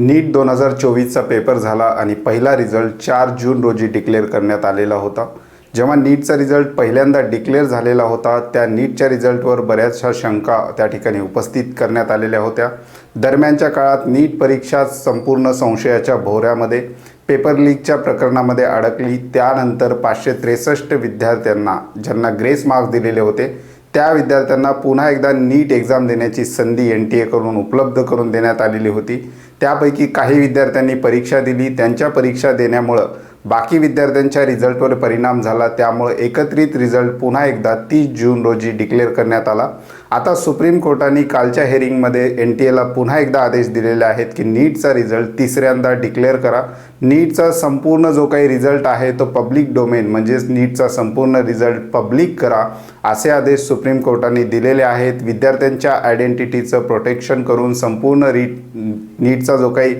नीट दोन हजार चोवीसचा पेपर झाला आणि पहिला रिझल्ट चार जून रोजी डिक्लेअर करण्यात आलेला होता. जेव्हा नीटचा रिझल्ट पहिल्यांदा डिक्लेअर झालेला होता त्या नीटच्या रिझल्टवर बऱ्याचशा शंका त्या ठिकाणी उपस्थित करण्यात आलेल्या होत्या. दरम्यानच्या काळात नीट परीक्षा संपूर्ण संशयाच्या भोवऱ्यामध्ये पेपर लीकच्या प्रकरणामध्ये अडकली. त्यानंतर पाचशे त्रेसष्ट विद्यार्थ्यांना ज्यांना ग्रेस मार्क्स दिलेले होते त्या विद्यार्थ्यांना पुन्हा एकदा नीट एक्झाम देण्याची संधी एन टी एकडून उपलब्ध करून देण्यात आलेली होती. त्यापैकी काही विद्यार्थ्यांनी परीक्षा दिली त्यांच्या परीक्षा देण्यामुळं. बाकी विद्यार्थ्यांच्या रिझल्टवर परिणाम झाला त्यामुळे एकत्रित रिझल्ट पुन्हा एकदा तीस जून रोजी डिक्लेअर करण्यात आला. आता सुप्रीम कोर्टाने कालच्या हेरिंगमध्ये एन टी एला पुन्हा एकदा आदेश दिलेले आहेत की नीटचा रिझल्ट तिसऱ्यांदा डिक्लेअर करा. नीटचा संपूर्ण जो काही रिझल्ट आहे तो पब्लिक डोमेन म्हणजेच नीटचा संपूर्ण रिझल्ट पब्लिक करा असे आदेश सुप्रीम कोर्टाने दिलेले आहेत. विद्यार्थ्यांच्या आयडेंटिटीचं प्रोटेक्शन करून संपूर्ण री नीटचा जो काही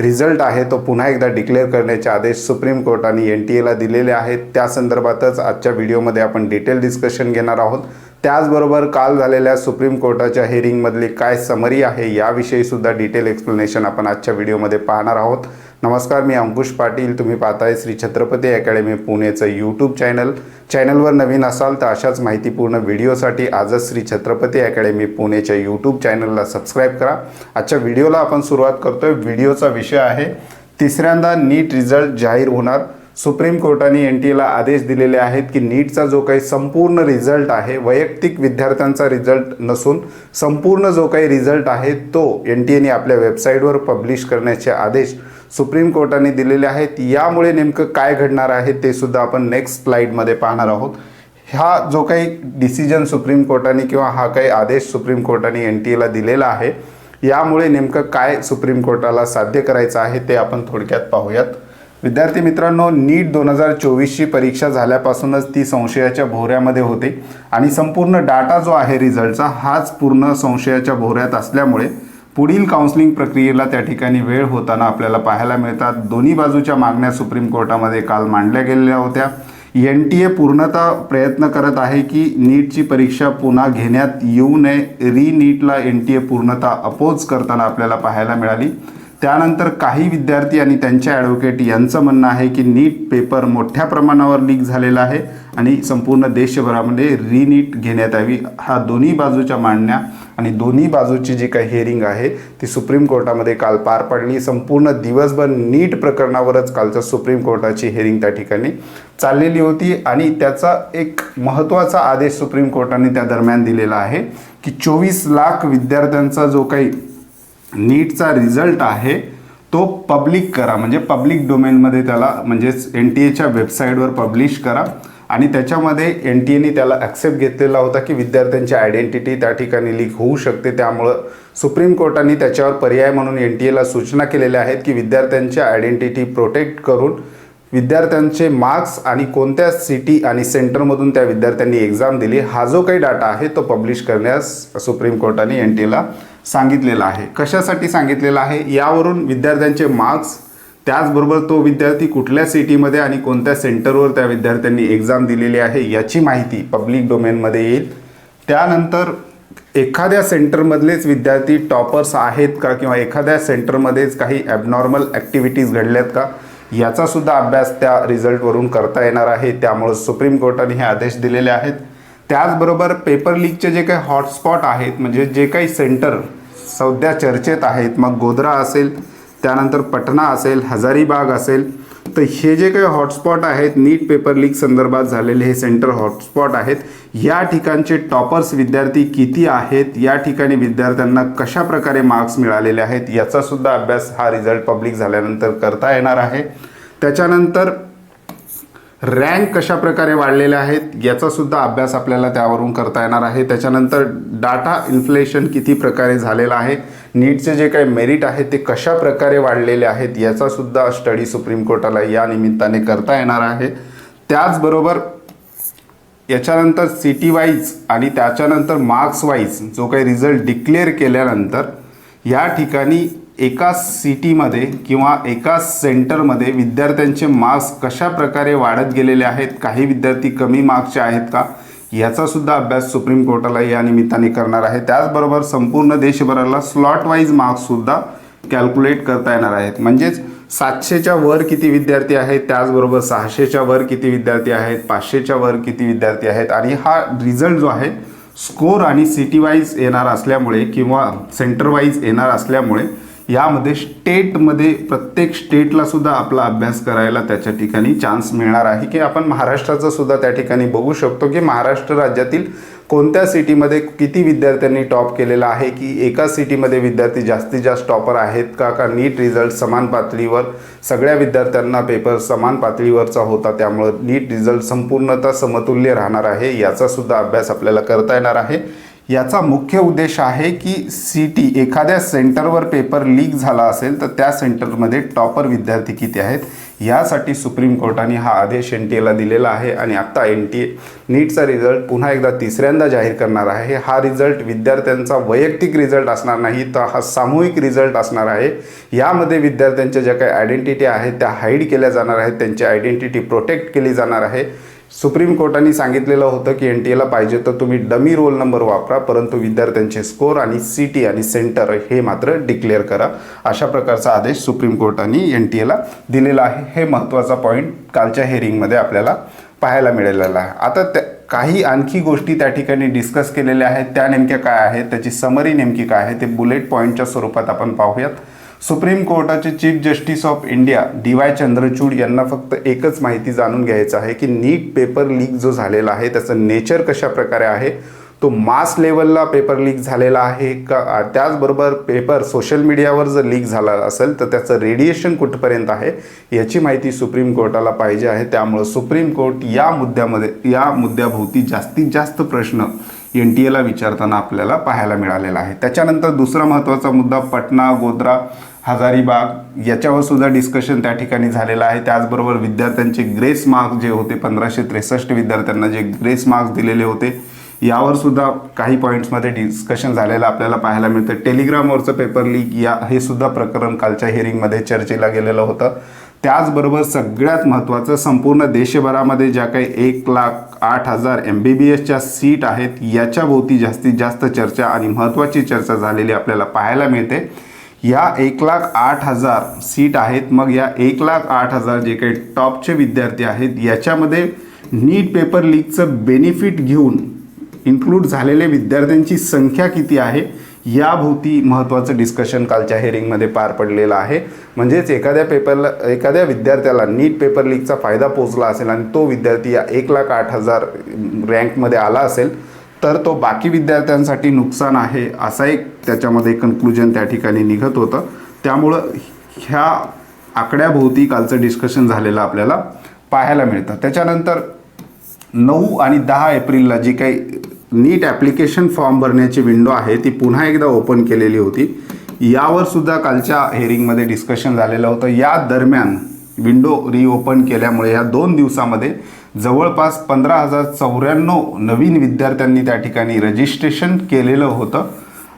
रिझल्ट आहे तो पुन्हा एकदा डिक्लेअर करण्याचे आदेश सुप्रीम कोर्टाने एन टी एला दिलेले आहेत. त्या संदर्भातच आजच्या व्हिडिओमध्ये आपण डिटेल डिस्कशन घेणार आहोत. त्याचबरोबर काल झालेल्या सुप्रीम कोर्टाच्या हेरिंगमधली काय समरी आहे याविषयीसुद्धा डिटेल एक्सप्लेनेशन आपण आजच्या व्हिडिओमध्ये पाहणार आहोत. नमस्कार मी अंकुश पाटील. तुम्ही पाहताय श्री छत्रपती अकॅडमी पुणेचं यूट्यूब चॅनल चॅनलवर नवीन असाल तर अशाच माहितीपूर्ण व्हिडिओसाठी आजच श्री छत्रपती अकॅडमी पुणेच्या यूट्यूब चॅनलला सबस्क्राईब करा. आजच्या व्हिडिओला आपण सुरुवात करतोय. व्हिडिओचा विषय आहे तिसऱ्यांदा नीट रिझल्ट जाहीर होणार. सुप्रीम कोर्टाने एन टी एला आदेश दिलेले आहेत की नीटचा जो काही संपूर्ण रिझल्ट आहे वैयक्तिक विद्यार्थ्यांचा रिझल्ट नसून संपूर्ण जो काही रिझल्ट आहे तो एन टी एने आपल्या वेबसाईटवर पब्लिश करण्याचे आदेश सुप्रीम कोर्टाने दिलेले आहेत. यामुळे नेमकं काय घडणार आहे ते सुद्धा आपण नेक्स्ट स्लाईडमध्ये पाहणार आहोत. हा जो काही डिसिजन सुप्रीम कोर्टाने किंवा हा काही आदेश सुप्रीम कोर्टाने एन टी एला दिलेला आहे यामुळे नेमकं काय सुप्रीम कोर्टाला साध्य करायचं आहे ते आपण थोडक्यात पाहूयात. विद्यार्थी मित्रांनो नीट दोन हजार चोवीसची परीक्षा झाल्यापासूनच ती संशयाच्या भोऱ्यामध्ये होते. आणि संपूर्ण डाटा जो आहे रिझल्टचा हाच पूर्ण संशयाच्या भोऱ्यात असल्यामुळे पुढील काउन्सिलिंग प्रक्रियेला त्या ठिकाणी वेळ होताना आपल्याला पाहायला मिळतात. दोन्ही बाजूच्या मागण्या सुप्रीम कोर्टामध्ये काल मांडल्या गेलेल्या होत्या. एन टी ए पूर्णतः प्रयत्न करत आहे की नीटची परीक्षा पुन्हा घेण्यात येऊ नये. री नीटला एन टी ए पूर्णतः अपोज करताना आपल्याला पाहायला मिळाली. त्यानंतर काही विद्यार्थी आणि त्यांच्या ॲडव्होकेट यांचं म्हणणं आहे की नीट पेपर मोठ्या प्रमाणावर लीक झालेला आहे आणि संपूर्ण देशभरामध्ये रिनीट घेण्यात यावी. हा दोन्ही बाजूच्या मांडण्या आणि दोन्ही बाजूची जी काही हेरिंग आहे ती सुप्रीम कोर्टामध्ये काल पार पडली. संपूर्ण दिवसभर नीट प्रकरणावरच कालचं सुप्रीम कोर्टाची हेरिंग त्या ठिकाणी चाललेली होती आणि त्याचा एक महत्त्वाचा आदेश सुप्रीम कोर्टाने त्या दरम्यान दिलेला आहे की चोवीस लाख विद्यार्थ्यांचा जो काही नीटचा रिझल्ट आहे तो पब्लिक करा. म्हणजे पब्लिक डोमेनमध्ये त्याला म्हणजेच एन टी एच्या वेबसाईटवर पब्लिश करा. आणि त्याच्यामध्ये एन टी एने त्याला ॲक्सेप्ट घेतलेला होता की विद्यार्थ्यांची आयडेंटिटी त्या ठिकाणी लीक होऊ शकते. त्यामुळं सुप्रीम कोर्टाने त्याच्यावर पर्याय म्हणून एन टी एला सूचना केलेल्या आहेत की विद्यार्थ्यांच्या आयडेंटिटी प्रोटेक्ट करून विद्यार्थ्यांचे मार्क्स आणि कोणत्या सिटी आणि सेंटरमधून त्या विद्यार्थ्यांनी एक्झाम दिली हा जो काही डाटा आहे तो पब्लिश करण्यास सुप्रीम कोर्टाने एन टी एला सांगितलेला आहे. कशासाठी सांगितलेलं आहे? यावरून विद्यार्थ्यांचे मार्क्स त्याचबरोबर तो विद्यार्थी कुठल्या सिटीमध्ये आणि कोणत्या सेंटरवर त्या विद्यार्थ्यांनी एक्झाम दिलेली आहे याची माहिती पब्लिक डोमेनमध्ये येईल. त्यानंतर एखाद्या सेंटरमधलेच विद्यार्थी टॉपर्स आहेत का किंवा एखाद्या सेंटरमध्येच काही ॲबनॉर्मल ॲक्टिव्हिटीज घडल्यात का? याचासुद्धा अभ्यास त्या रिझल्टवरून करता येणार आहे. त्यामुळं सुप्रीम कोर्टाने हे आदेश दिलेले आहेत. त्याचबरोबर पेपर लीकचे जे काही हॉटस्पॉट आहेत म्हणजे जे काही सेंटर सध्या चर्चेत आहेत. मग गोधरा असेल त्यानंतर पटना असेल हजारीबाग असेल. तर हे जे काही हॉटस्पॉट आहेत नीट पेपर लीक संदर्भात झालेले हे सेंटर हॉटस्पॉट आहेत. या ठिकाणचे टॉपर्स विद्यार्थी किती आहेत? या ठिकाणी विद्यार्थ्यांना कशा प्रकारे मार्क्स मिळालेले आहेत? याचासुद्धा अभ्यास हा रिझल्ट पब्लिक झाल्यानंतर करता येणार आहे. त्याच्यानंतर रँक कशा प्रकारे वाढलेल्या आहेत याचा सुद्धा अभ्यास आपल्याला त्यावरून करता येणार आहे. त्याच्यानंतर डाटा इन्फ्लेशन किती प्रकारे झालेलं आहे नीटचे जे काही मेरिट आहे ते कशा प्रकारे वाढलेले आहेत याचा सुद्धा स्टडी सुप्रीम कोर्टाला या निमित्ताने करता येणार आहे. त्याचबरोबर याच्यानंतर सिटी वाईज आणि त्याच्यानंतर मार्क्स वाईज जो काही रिझल्ट डिक्लेअर केल्यानंतर या ठिकाणी एका सिटीमध्ये किंवा एका सेंटरमध्ये विद्यार्थ्यांचे मार्क्स कशा प्रकारे वाढत गेलेले आहेत? काही विद्यार्थी कमी मार्क्सचे आहेत का? याचासुद्धा अभ्यास सुप्रीम कोर्टाला या निमित्ताने करणार आहे. त्याचबरोबर संपूर्ण देशभराला स्लॉट वाईज मार्क्ससुद्धा कॅल्क्युलेट करता येणार आहेत. म्हणजेच सातशेच्या वर किती विद्यार्थी आहेत? त्याचबरोबर सहाशेच्या वर किती विद्यार्थी आहेत? पाचशेच्या वर किती विद्यार्थी आहेत? आणि हा रिझल्ट जो आहे स्कोर आणि सिटी वाईज येणार असल्यामुळे किंवा सेंटर वाईज येणार असल्यामुळे यामध्ये स्टेटमध्ये प्रत्येक स्टेटला सुद्धा आपला अभ्यास करायला त्याच्या ठिकाणी चान्स मिळणार आहे. की आपण महाराष्ट्राचंसुद्धा त्या ठिकाणी बघू शकतो की महाराष्ट्र राज्यातील कोणत्या सिटीमध्ये किती विद्यार्थ्यांनी टॉप केलेला आहे की एका सिटीमध्ये विद्यार्थी जास्तीत जास्त टॉपर आहेत का का नीट रिझल्ट समान पातळीवर सगळ्या विद्यार्थ्यांना पेपर समान पातळीवरचा होता त्यामुळं नीट रिझल्ट संपूर्णतः समतुल्य राहणार आहे याचासुद्धा अभ्यास आपल्याला करता येणार आहे. याचा मुख्य उद्देश आहे की सी टी एखाद्या सेंटरवर पेपर लीक झाला असेल तर त्या सेंटरमध्ये टॉपर विद्यार्थी किती आहेत यासाठी सुप्रीम कोर्टाने हा आदेश एन टी एला दिलेला आहे. आणि आत्ता एन टी ए नीटचा रिझल्ट पुन्हा एकदा तिसऱ्यांदा जाहीर करणार आहे. हा रिझल्ट विद्यार्थ्यांचा वैयक्तिक रिझल्ट असणार नाही तर हा सामूहिक रिझल्ट असणार आहे. यामध्ये विद्यार्थ्यांच्या ज्या काही आयडेंटिटी आहेत त्या हाईड केल्या जाणार आहेत. त्यांची आयडेंटिटी प्रोटेक्ट केली जाणार आहे. सुप्रीम कोर्टाने सांगितलेलं होतं की एन टी एला पाहिजे तर तुम्ही डमी रोल नंबर वापरा परंतु विद्यार्थ्यांचे स्कोर आणि सी टी आणि सेंटर हे मात्र डिक्लेअर करा. अशा प्रकारचा आदेश सुप्रीम कोर्टाने एन टी एला दिलेला आहे. हे महत्त्वाचा पॉईंट कालच्या हेअरिंगमध्ये आपल्याला पाहायला मिळालेला आहे. आता त्या काही आणखी गोष्टी त्या ठिकाणी डिस्कस केलेल्या आहेत. त्या नेमक्या काय आहेत? त्याची समरी नेमकी काय आहे? ते बुलेट पॉईंटच्या स्वरूपात आपण पाहूयात. Supreme कोर्टाचे chief justice of India D Y Chandrachud यांना फक्त एकच माहिती जाणून घ्यायचं आहे की नीट पेपर लीक जो झालेला आहे त्याचं नेचर कशा प्रकारे आहे? तो मास लेवलला पेपर लीक झालेला आहे का? त्याचबरोबर पेपर सोशल मीडियावर जर लीक झाला असेल तर त्याचं रेडिएशन कुठपर्यंत आहे? याची माहिती सुप्रीम कोर्टाला पाहिजे आहे. त्यामुळं सुप्रीम कोर्ट या मुद्द्यामध्ये या मुद्द्याभोवती जास्तीत जास्त प्रश्न एन टी एला विचारताना आपल्याला पाहायला मिळालेला आहे. त्याच्यानंतर दुसरा महत्त्वाचा मुद्दा पटना गोध्रा हजारीबाग याच्यावर सुद्धा डिस्कशन त्या ठिकाणी झालेलं आहे. त्याचबरोबर विद्यार्थ्यांचे ग्रेस मार्क्स जे होते पंधराशे त्रेसष्ट विद्यार्थ्यांना जे ग्रेस मार्क्स दिलेले होते यावर सुद्धा काही पॉईंट्समध्ये डिस्कशन झालेलं आपल्याला पाहायला मिळतं. टेलिग्रामवरचं पेपर लीक या हे सुद्धा प्रकरण कालच्या हिअरिंगमध्ये चर्चेला गेलेलं होतं. त्याचबरोबर सगळ्यात महत्त्वाचं संपूर्ण देशभरामध्ये ज्या काही एक लाख आठ हजार एम बी बी एसच्या सीट आहेत याच्याभोवती जास्तीत जास्त चर्चा आणि महत्त्वाची चर्चा झालेली आपल्याला पाहायला मिळते. या एक लाख आठ हजार सीट आहेत. मग या एक लाख आठ हजार जे काही टॉपचे विद्यार्थी आहेत याच्यामध्ये नीट पेपर लीकचं बेनिफिट घेऊन इन्क्लूड झालेले विद्यार्थ्यांची संख्या किती आहे याभोवती महत्त्वाचं डिस्कशन कालच्या हेअरिंगमध्ये पार पडलेलं आहे. म्हणजेच एखाद्या पेपरला एखाद्या विद्यार्थ्याला नीट पेपर लीकचा फायदा पोचला असेल आणि तो विद्यार्थी या एक लाख आठ हजार रँकमध्ये आला असेल तर तो बाकी विद्यार्थ्यांसाठी नुकसान आहे असा एक त्याच्यामध्ये कन्क्लुजन त्या ठिकाणी निघत होतं. त्यामुळं ह्या आकड्याभोवती कालचं डिस्कशन झालेलं आपल्याला पाहायला मिळतं. त्याच्यानंतर नऊ आणि दहा एप्रिलला जी काही नीट ॲप्लिकेशन फॉर्म भरण्याची विंडो आहे ती पुन्हा एकदा ओपन केलेली होती. यावर सुद्धा कालच्या हेअरिंगमध्ये डिस्कशन झालेलं होतं. या दरम्यान विंडो रिओपन केल्यामुळे या दोन दिवसामध्ये जवळपास पंधरा हजार चौऱ्याण्णव नवीन विद्यार्थ्यांनी त्या ठिकाणी रजिस्ट्रेशन केलेलं होतं.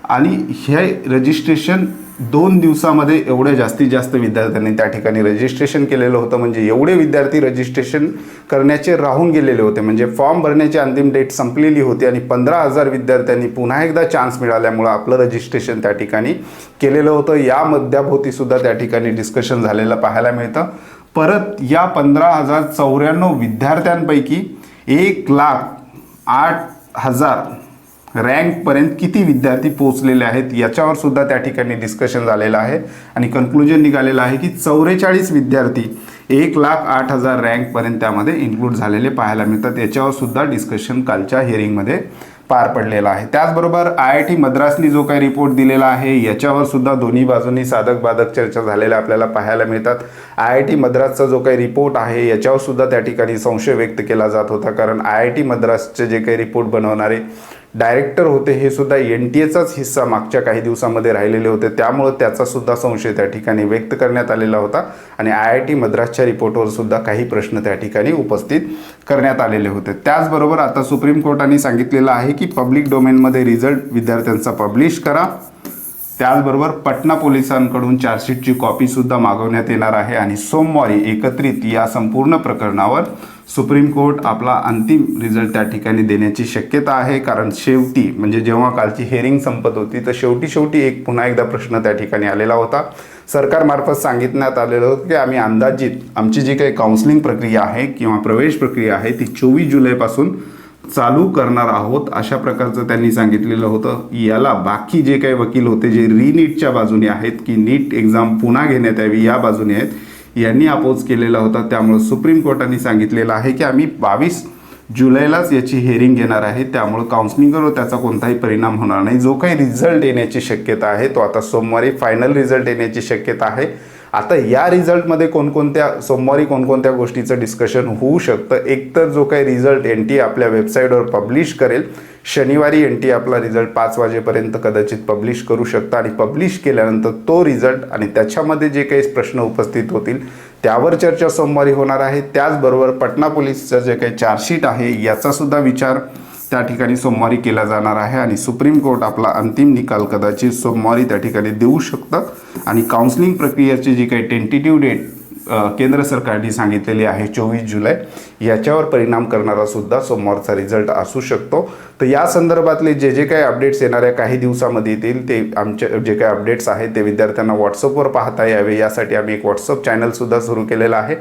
आणि हे रजिस्ट्रेशन दोन दिवसामध्ये एवढ्या जास्तीत जास्त विद्यार्थ्यांनी त्या ठिकाणी रजिस्ट्रेशन केलेलं होतं. म्हणजे एवढे विद्यार्थी रजिस्ट्रेशन करण्याचे राहून गेलेले होते. म्हणजे फॉर्म भरण्याची अंतिम डेट संपलेली होती आणि पंधरा हजार विद्यार्थ्यांनी पुन्हा एकदा चान्स मिळाल्यामुळं आपलं रजिस्ट्रेशन त्या ठिकाणी केलेलं होतं. या मध्याभोवतीसुद्धा त्या ठिकाणी डिस्कशन झालेलं पाहायला मिळतं. परत या पंधरा हजार चौऱ्याण्णव विद्यार्थ्यांपैकी एक लाख आठ हजार रँकपर्यंत किती विद्यार्थी पोहोचलेले आहेत याच्यावर सुद्धा त्या ठिकाणी डिस्कशन झालेलं आहे. आणि कन्क्लुजन निघालेलं आहे की चौवेचाळीस विद्यार्थी एक लाख आठ हजार रँकपर्यंत त्यामध्ये इन्क्लूड झालेले पाहायला मिळतात. याच्यावर सुद्धा डिस्कशन कालच्या हिअरिंगमध्ये पार पडलेला आहे. त्याचबरोबर आय आय टी मद्रासनी जो काही रिपोर्ट दिलेला आहे याच्यावर सुद्धा दोन्ही बाजूंनी साधक बाधक चर्चा झालेल्या आपल्याला पाहायला मिळतात. आय आय टी मद्रासचा जो काही रिपोर्ट आहे याच्यावर सुद्धा त्या ठिकाणी संशय व्यक्त केला जात होता. कारण आय आय टी मद्रासचे जे काही रिपोर्ट बनवणारे डायरेक्टर होते हे सुद्धा एन टी एचाच हिस्सा मागच्या काही दिवसामध्ये राहिलेले होते. त्यामुळं त्याचा सुद्धा संशय त्या ठिकाणी व्यक्त करण्यात आलेला होता आणि आय आय टी मद्रासच्या रिपोर्टवर सुद्धा काही प्रश्न त्या ठिकाणी उपस्थित करण्यात आलेले होते. त्याचबरोबर आता सुप्रीम कोर्टाने सांगितलेलं आहे की पब्लिक डोमेनमध्ये रिझल्ट विद्यार्थ्यांचा पब्लिश करा. त्याचबरोबर पटना पोलिसांकडून चार्जशीटची कॉपीसुद्धा मागवण्यात येणार आहे आणि सोमवारी एकत्रित या संपूर्ण प्रकरणावर सुप्रीम कोर्ट आपला अंतिम रिझल्ट त्या ठिकाणी देण्याची शक्यता आहे कारण शेवटी म्हणजे जेव्हा कालची हेअरिंग संपत होती तर शेवटी शेवटी एक पुन्हा एकदा प्रश्न त्या ठिकाणी आलेला होता. सरकारमार्फत सांगितण्यात आलेलं होतं की आम्ही अंदाजित आमची जी काही काउन्सिलिंग प्रक्रिया आहे किंवा प्रवेश प्रक्रिया आहे ती चोवीस जुलैपासून चालू करणार आहोत अशा प्रकारचं त्यांनी सांगितलेलं होतं. याला बाकी जे काही वकील होते जे रीनीटच्या बाजूने आहेत की नीट एक्झाम पुन्हा घेण्यात यावी या बाजूने आहेत यांनी अपोज केलेला होता. त्यामुळं सुप्रीम कोर्टाने सांगितलेलं आहे की आम्ही बावीस जुलैलाच याची हेअरिंग घेणार आहे. त्यामुळं काउन्सिलिंगवर त्याचा कोणताही परिणाम होणार नाही. जो काही रिझल्ट येण्याची शक्यता आहे तो आता सोमवारी फायनल रिझल्ट येण्याची शक्यता आहे. आता या रिझल्टमध्ये कोणकोणत्या सोमवारी कोणकोणत्या गोष्टीचं डिस्कशन होऊ शकतं? एकतर जो काही रिझल्ट एन टी आपल्या वेबसाईटवर पब्लिश करेल शनिवारी एन टी आपला रिझल्ट पाच वाजेपर्यंत कदाचित पब्लिश करू शकता आणि पब्लिश केल्यानंतर तो रिझल्ट आणि त्याच्यामध्ये जे काही प्रश्न उपस्थित होतील त्यावर चर्चा सोमवारी होणार आहे. त्याचबरोबर पटना पोलीसचं जे काही चार्जशीट आहे याचासुद्धा विचार त्या ठिकाणी सोमवारी केला जाणार आहे आणि सुप्रीम कोर्ट आपला अंतिम निकाल कदाचित सोमवारी त्या ठिकाणी देऊ शकतं. आणि काउन्सिलिंग प्रक्रियेची जी काही टेंटेटिव्ह डेट केंद्र सरकारने सांगितलेली आहे चोवीस जुलै याच्यावर परिणाम करणारा सुद्धा सोमवारचा रिझल्ट असू शकतो. तर या संदर्भातले जे जे काही अपडेट्स येणाऱ्या काही दिवसामध्ये येतील ते आमचे जे काही अपडेट्स आहेत ते विद्यार्थ्यांना व्हॉट्सअपवर पाहता यावे. यासाठी आम्ही एक व्हॉट्सअप चॅनलसुद्धा सुरू केलेलं आहे.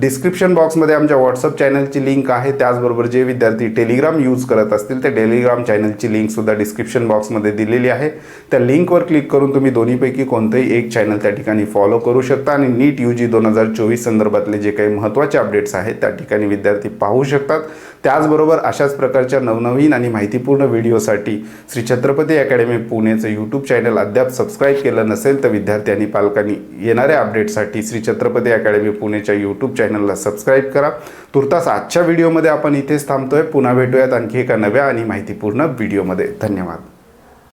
डिस्क्रिप्शन बॉक्समध्ये आमच्या व्हॉट्सअप चॅनलची लिंक आहे. त्याचबरोबर जे विद्यार्थी टेलिग्राम यूज करत असतील ते टेलिग्राम चॅनलची लिंकसुद्धा डिस्क्रिप्शन बॉक्समध्ये दिलेली आहे. त्या लिंकवर क्लिक करून तुम्ही दोन्हीपैकी कोणतंही एक चॅनल त्या ठिकाणी फॉलो करू शकता. आणि नीट यू जी दोन हजार चोवीस संदर्भातले जे काही महत्त्वाचे अपडेट्स आहेत त्या ठिकाणी विद्यार्थी पाहू शकतात. त्याचबरोबर अशाच प्रकारच्या नवनवीन आणि माहितीपूर्ण व्हिडिओसाठी श्री छत्रपती अकॅडमी पुणेचं यूट्यूब चॅनल अद्याप सबस्क्राईब केलं नसेल तर विद्यार्थी आणि पालकांनी येणाऱ्या अपडेटसाठी श्री छत्रपती अकॅडमी पुणेच्या यूट्यूब चॅनलला सबस्क्राईब करा. तुर्तास आजच्या व्हिडिओमध्ये आपण इथेच थांबतोय. पुन्हा भेटूयात आणखी एका नव्या आणि माहितीपूर्ण व्हिडिओमध्ये धन्यवाद.